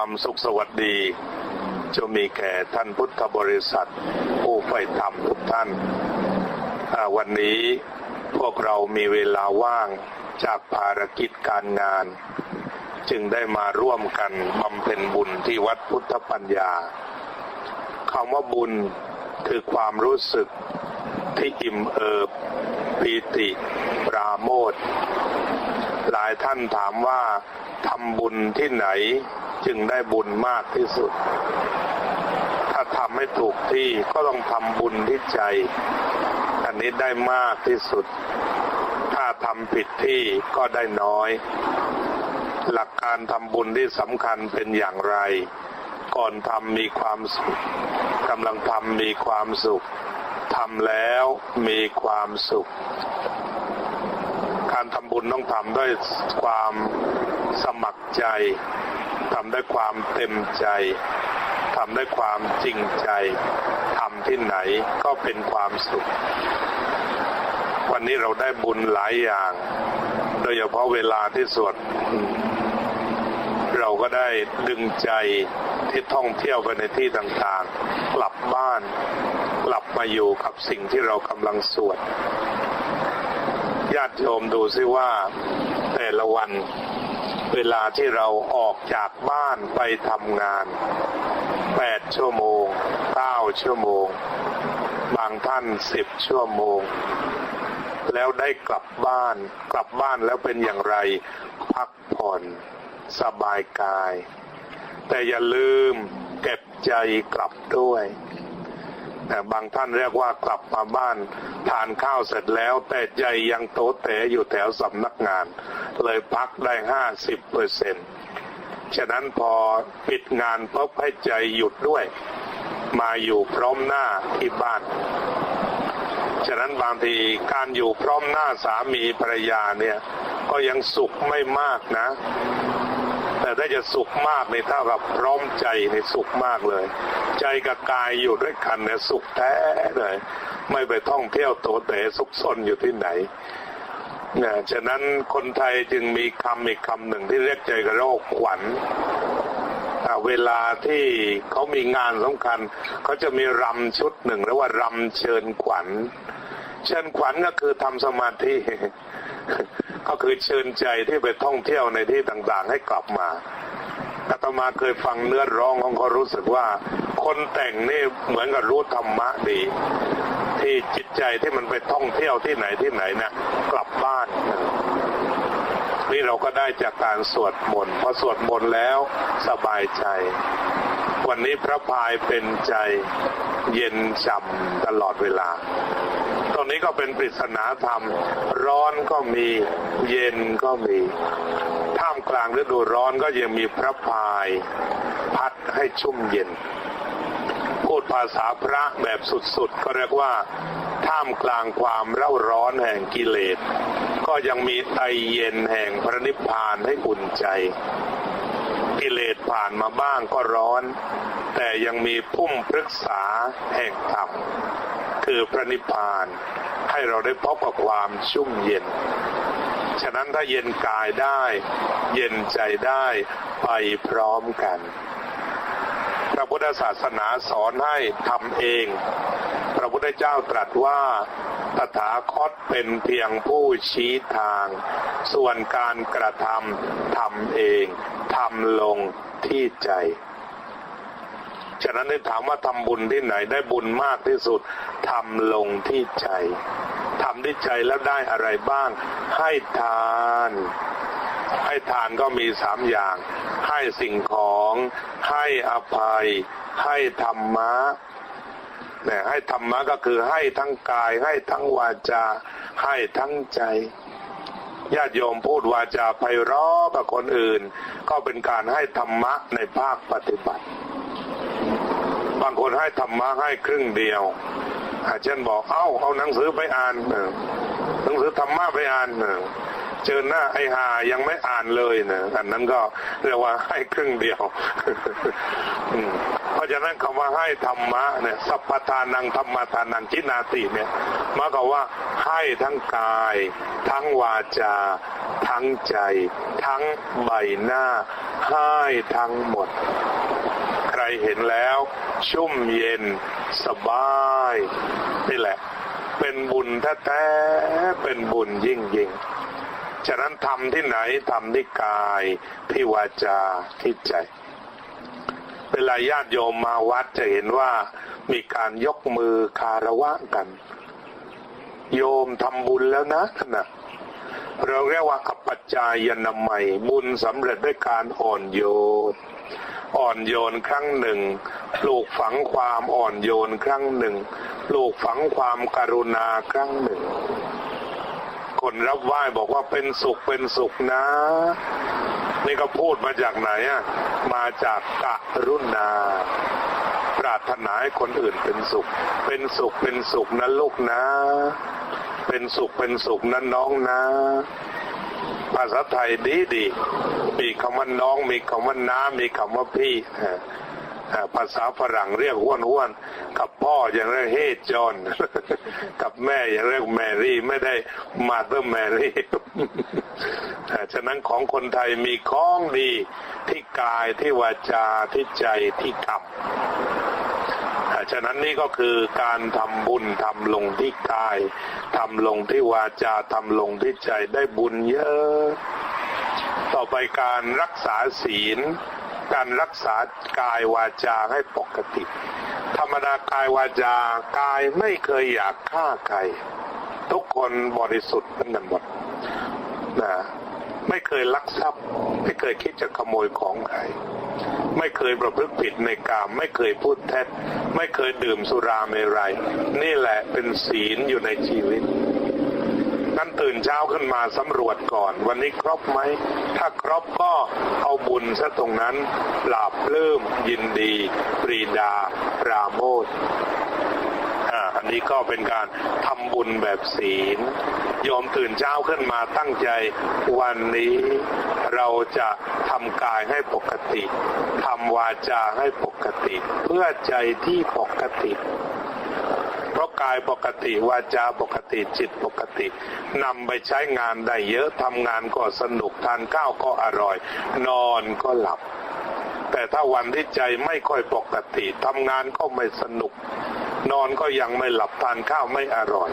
ความสุขสวัสดีจะมีแก่ท่านพุทธบริษัท ผู้ใฝ่ธรรมทุกท่าน วันนี้พวกเรามีเวลาว่างจากภารกิจการงาน จึงได้มาร่วมกันบำเพ็ญบุญที่วัดพุทธปัญญาคำว่าบุญคือความรู้สึกที่อิ่มเอิบปีติ ปราโมทหลายท่านถามว่าทำบุญที่ไหน จึงได้บุญมากที่สุด ถ้าทำให้ถูกที่ก็ต้องทำบุญที่ใจ อันนี้ได้มากที่สุด ถ้าทำผิดที่ก็ได้น้อย หลักการทำบุญที่สำคัญเป็นอย่างไร ก่อนทำมีความสุขกำลังทำมีความสุขทำแล้วมีความสุข การทำบุญต้องทำด้วยความสมัครใจำด้วยความเต็มใจทำด้วยความจริงใจทำที่ไหนก็เป็นความสุข วันนี้เราได้บุญหลายอย่าง โดยเฉพาะเวลาที่สวดเราก็ได้ดึงใจที่ท่องเที่ยวไปในที่ต่างๆ กลับบ้านกลับมาอยู่กับสิ่งที่เรากำลังสวดญาติโยมดูซิว่าแต่ละวัน เวลาที่เราออกจากบ้านไปทำงาน 8 ชั่วโมง 9 ชั่วโมง บางท่าน 10 ชั่วโมง แล้วได้กลับบ้าน กลับบ้านแล้วเป็นอย่างไร พักผ่อนสบายกาย แต่อย่าลืมเก็บใจกลับด้วย บางท่านเรียกว่ากลับมาบ้านทานข้าวเสร็จแล้ว แต่ใจยังโตเตะอยู่แถวสำนักงาน เลยพักได้ห้าสิบเปอร์เซ็นต์ฉะนั้นพอปิดงานพบให้ใจหยุดด้วย มาอยู่พร้อมหน้าที่บ้าน ฉะนั้นบางทีการอยู่พร้อมหน้าสามีภรรยาเนี่ย ก็ยังสุขไม่มากนะ แต่ถ้าจะสุขมากในเท่ากับพร้อมใจในสุขมากเลย ใจกับกายอยู่ด้วยกันเนี่ยสุขแท้เลย ไม่ไปท่องเที่ยวโตเตะซุกซนอยู่ที่ไหนเนี่ยฉะนั้นคนไทยจึงมีคำอีกคำหนึ่งที่เรียกใจกระโรคขวัญเวลาที่เขามีงานสำคัญเขาจะมีรำชุดหนึ่งเรียกว่ารำเชิญขวัญ เชิญขวัญก็คือทำสมาธิ ก็คือเชิญใจที่ไปท่องเที่ยวในที่ต่างๆ ให้กลับมาอาตมาเคยฟังเนื้อร้องของเขารู้สึกว่า คนแต่งนี่เหมือนกับรู้ธรรมะดี ที่จิตใจที่มันไปท่องเที่ยวที่ไหนที่ไหนเนี่ยกลับบ้านนี่เราก็ได้จากการสวดมนต์พอสวดมนต์แล้วสบายใจ วันนี้พระพายเป็นใจเย็นช่ำตลอดเวลา นี้ก็เป็นปริศนาธรรม ร้อนก็มีเย็นก็มีท่ามกลางฤดูร้อนก็ยังมีพระพาย พัดให้ชุ่มเย็น พูดภาษาพระแบบสุดๆ ก็เรียกว่า ท่ามกลางความเร่าร้อนแห่งกิเลส ก็ยังมีไอเย็นแห่งพระนิพพานให้อุ่นใจ กิเลสผ่านมาบ้างก็ร้อน แต่ยังมีพุ่มพฤกษาแห่งธรรมคือพระนิพพาน ให้เราได้พบกับความชุ่มเย็น ฉะนั้นถ้าเย็นกายได้ เย็นใจได้ไปพร้อมกันพระพุทธศาสนาสอนให้ทำเอง พระพุทธเจ้าตรัสว่าตถาคตเป็นเพียงผู้ชี้ทาง ส่วนการกระทำทำเองทำลงที่ใจ ฉะนั้นได้ถามว่าทำบุญที่ไหนได้บุญมากที่สุดทำลงที่ใจทำที่ใจแล้วได้อะไรบ้าง ให้ทาน ให้ทานก็มีสามอย่าง ให้สิ่งของ ให้อภัย ให้ธรรมะเนี่ยให้ธรรมะก็คือให้ทั้งกาย ให้ทั้งวาจา ให้ทั้งใจญาติโยมพูดวาจาไพเราะกับคนอื่น ก็เป็นการให้ธรรมะในภาคปฏิบัติางคนให้ธรรมะให้ครึ่งเดียวอาเช่นบอกเอ้าเอาหนังสือไปอ่านหนังสือธรรมะไปอ่านเออเจอหน้าไอ้หายังไม่อ่านเลยนะอันนั้นก็เรียกว่าให้ครึ่งเดียวเพราะฉะนั้นคำว่าให้ธรรมะเนี่ยสัพพทานังธรรมทานังจินาติเนี่ยมายความว่าให้ทั้งกาย ทั้งวาจา ทั้งใจ ทั้งใบหน้าให้ทั้งหมด ใครเห็นแล้ว ชุ่มเย็น สบายนี่แหละ เป็นบุญแท้ๆเป็นบุญยิ่งยิ่งๆฉะนั้นทำที่ไหนทำที่กายที่วาจาที่ใจ เวลาญาติโยมมาวัดจะเห็นว่ามีการยกมือคารวะกัน โยมทำบุญแล้วนะนะเราเรียกว่าอัปจายนามัยบุญสำเร็จด้วยการอ่อนโยน อ่อนโยนครั้งหนึ่งปลูกฝังความอ่อนโยนครั้งหนึ่งปลูกฝังความการุณาครั้งหนึ่ง คนรับไหว้บอกว่าเป็นสุขเป็นสุขนะ นี่ก็พูดมาจากไหนอะมาจากกะรุณา ปรารถนาให้คนอื่นเป็นสุข เป็นสุขเป็นสุขนะลูกนะ เป็นสุขเป็นสุขนะน้องนะ ภาษาไทยดีดีมีคำว่าน้อง มีคำว่าน้ามีคำว่าพี่ภาษาฝรั่งเรียกห้วนห้วนกับพ่ออย่างเรียกเฮจอนกับแม่อย่างเรียกแมรี่ไม่ได้มาเตอร์แมรี่ฉะนั้นของคนไทยมีของดีที่กายที่วาจาที่ใจที่กรรม ฉะนั้นนี่ก็คือการทำบุญทำลงที่กายทำลงที่วาจาทำลงที่ใจได้บุญเยอะ ต่อไปการรักษาศีล การรักษากายวาจาให้ปกติ ธรรมดากายวาจากายไม่เคยอยากฆ่าใคร ทุกคนบริสุทธิ์กันหมดนะ ไม่เคยลักทรัพย์ ไม่เคยคิดจะขโมยของใครไม่เคยประพฤติผิดในกามไม่เคยพูดเท็จ ไม่เคยดื่มสุราเมรัยนี่แหละเป็นศีลอยู่ในชีวิตนั้นตื่นเช้าขึ้นมาสำรวจก่อน วันนี้ครบไหม ถ้าครบก็เอาบุญซะตรงนั้นปราบปลื้มยินดี ปรีดาปราโมทอ่าอันนี้ก็เป็นการทำบุญแบบศีล โยมตื่นเช้าขึ้นมาตั้งใจวันนี้เราจะทำกายให้ปกติทำวาจาให้ปกติ เพื่อใจที่ปกติ เพราะกายปกติวาจาปกติจิตปกตินำไปใช้งานได้เยอะทำงานก็สนุกทานข้าวก็อร่อย นอนก็หลับ แต่ถ้าวันที่ใจไม่ค่อยปกติทำงานก็ไม่สนุก นอนก็ยังไม่หลับทานข้าวไม่อร่อย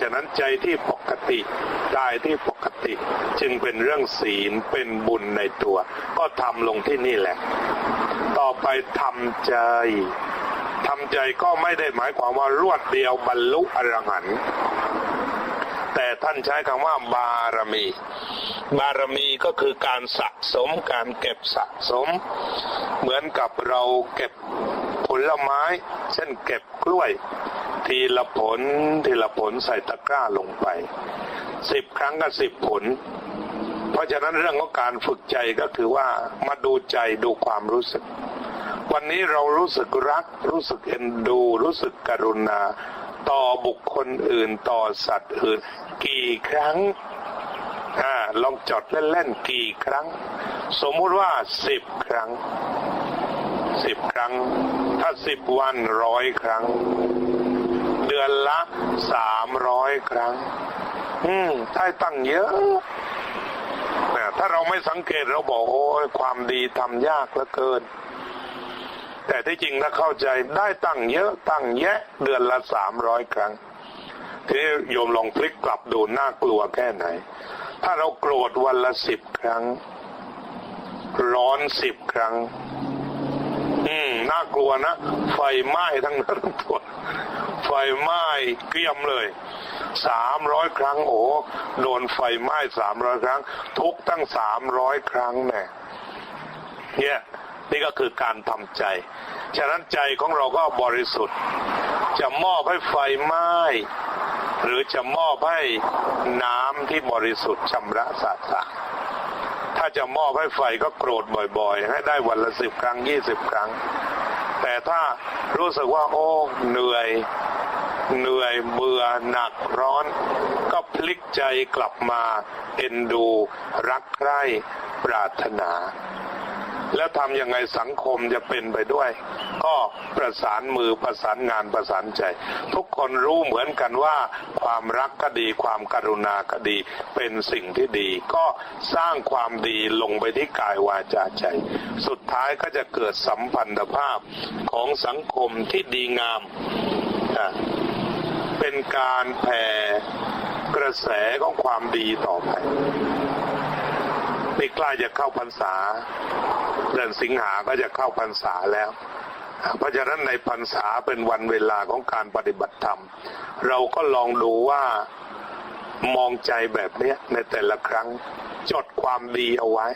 ฉะนั้นใจที่ปกติกายที่ปกติ จึงเป็นเรื่องศีลเป็นบุญในตัว ก็ทำลงที่นี่แหละ ต่อไปทำใจทำใจก็ไม่ได้หมายความว่ารวดเดียวบรรลุอรหันต์แต่ท่านใช้คำว่าบารมี บารมีก็คือการสะสมการเก็บสะสม เหมือนกับเราเก็บผลไม้ เช่นเก็บกล้วย ทีละผลทีละผลใส่ตะกร้าลงไปสิบครั้งก็สิบผล เพราะฉะนั้นเรื่องของการฝึกใจก็คือว่ามาดูใจดูความรู้สึก วันนี้เรารู้สึกรัก รู้สึกเอ็นดู รู้สึกกรุณา ต่อบุคคลอื่นต่อสัตว์อื่น กี่ครั้งอ่าลองจดเล่นๆกี่ครั้ง สมมุติว่าสิบครั้งสิบครั้ง ถ้าสิบวันร้อยครั้ง อนละสามร้อยครั้ง อืมได้ตั้งเยอะนะถ้าเราไม่สังเกตเราบอกโอ้ยความดีทำยากเหลือเกิน แต่ที่จริงถ้าเข้าใจได้ตั้งเยอะตั้งแยะเดือนละสามร้อยครั้งทีนี้โยมลองพลิกกลับดูน่ากลัวแค่ไหน ถ้าเราโกรธวันละสิบครั้ง ร้อนสิบครั้ง น่ากลัวนะ ไฟไหม้ทั้งนั้นตัวไฟไหม้เกรียมเลยสามร้อยครั้งโอ้โดนไฟไหม้สามร้อยครั้ง ทุกตั้งสามร้อยครั้งแน่เนี่ยนี่ก็คือการทำใจ ฉะนั้นใจของเราก็บริสุทธิ์ จะมอบให้ไฟไหม้หรือจะมอบให้น้ำที่บริสุทธิ์ชำระสะสางถ้าจะมอบให้ไฟก็โกรธบ่อยๆ ให้ได้วันละสิบครั้งยี่สิบครั้ง แต่ถ้ารู้สึกว่าโอ้เหนื่อยเหนื่อยเบื่อหนักร้อน ก็พลิกใจกลับมาเอ็นดู รักใคร่ปรารถนา แล้วทำยังไงสังคมจะเป็นไปด้วย ก็ประสานมือประสานงานประสานใจ ทุกคนรู้เหมือนกันว่า ความรักก็ดีความกรุณาก็ดีเป็นสิ่งที่ดี ก็สร้างความดีลงไปที่กายวาจาใจ สุดท้ายก็จะเกิดสัมพันธภาพของสังคมที่ดีงาม เป็นการแผ่กระแสของความดีต่อไปนี่ใกล้จะเข้าพรรษา เดือนสิงหาก็จะเข้าพรรษาแล้ว เพราะฉะนั้นในพรรษาเป็นวันเวลาของการปฏิบัติธรรม เราก็ลองดูว่ามองใจแบบนี้ในแต่ละครั้งจดความดีเอาไว้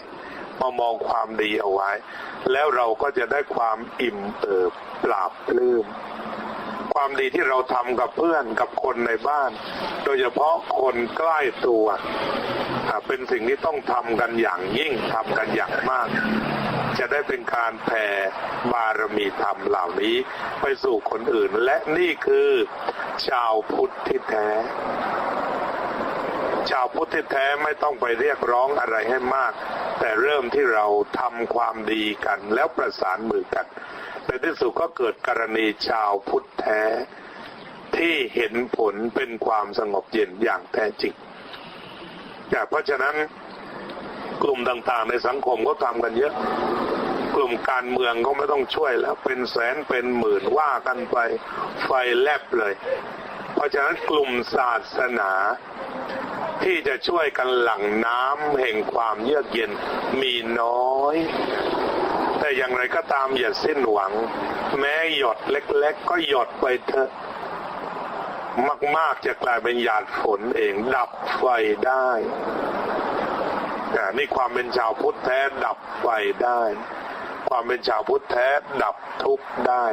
มามองความดีเอาไว้ แล้วเราก็จะได้ความอิ่มเอิบปราบปลื้มความดีที่เราทำกับเพื่อนกับคนในบ้าน โดยเฉพาะคนใกล้ตัว เป็นสิ่งที่ต้องทำกันอย่างยิ่งทำกันอย่างมาก จะได้เป็นการแผ่บารมีธรรมเหล่านี้ไปสู่คนอื่น และนี่คือชาวพุทธที่แท้ ชาวพุทธที่แท้ไม่ต้องไปเรียกร้องอะไรให้มาก แต่เริ่มที่เราทำความดีกันแล้วประสานมือกันในที่สุดก็เกิดกรณีชาวพุทธแท้ ที่เห็นผลเป็นความสงบเย็นอย่างแท้จริงแต่เพราะฉะนั้น กลุ่มต่างๆ ในสังคมก็ทำกันเยอะ กลุ่มการเมืองก็ไม่ต้องช่วยแล้วเป็นแสนเป็นหมื่นว่ากันไปไฟแลบเลย เพราะฉะนั้นกลุ่มศาสนา ที่จะช่วยกันหลั่งน้ำแห่งความเยือกเย็นมีน้อยแต่อย่างไรก็ตามอย่าสิ้นหวัง แม้หยดเล็ก ๆ ก็หยดไปเถอะ มาก ๆ จะกลายเป็นหยาดฝนเอง ดับไฟได้ นี่ความเป็นชาวพุทธแท้ดับไฟได้ ความเป็นชาวพุทธแท้ดับทุกข์ได้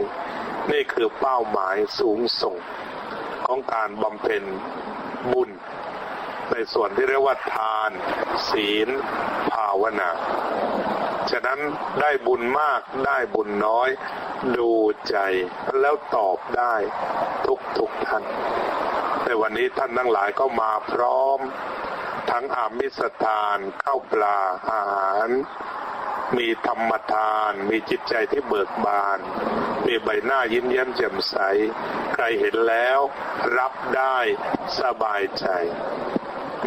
นี่คือเป้าหมายสูงส่งของการบำเพ็ญบุญ ในส่วนที่เรียกว่าทาน ศีล ภาวนา ฉะนั้นได้บุญมากได้บุญน้อย ดูใจแล้วตอบได้ทุกทุกท่าน แต่วันนี้ท่านทั้งหลายก็มาพร้อม ทั้งอามิสทานข้าวปลาอาหาร มีธรรมทาน มีจิตใจที่เบิกบาน มีใบหน้ายิ้มแย้มแจ่มใส ใครเห็นแล้วรับได้สบายใจ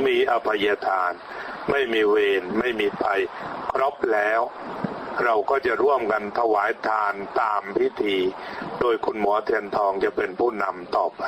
มีอภัยทาน ไม่มีเวรไม่มีภัยครบแล้วเราก็จะร่วมกันถวายทานตามพิธี โดยคุณหมอเทียนทองจะเป็นผู้นำต่อไป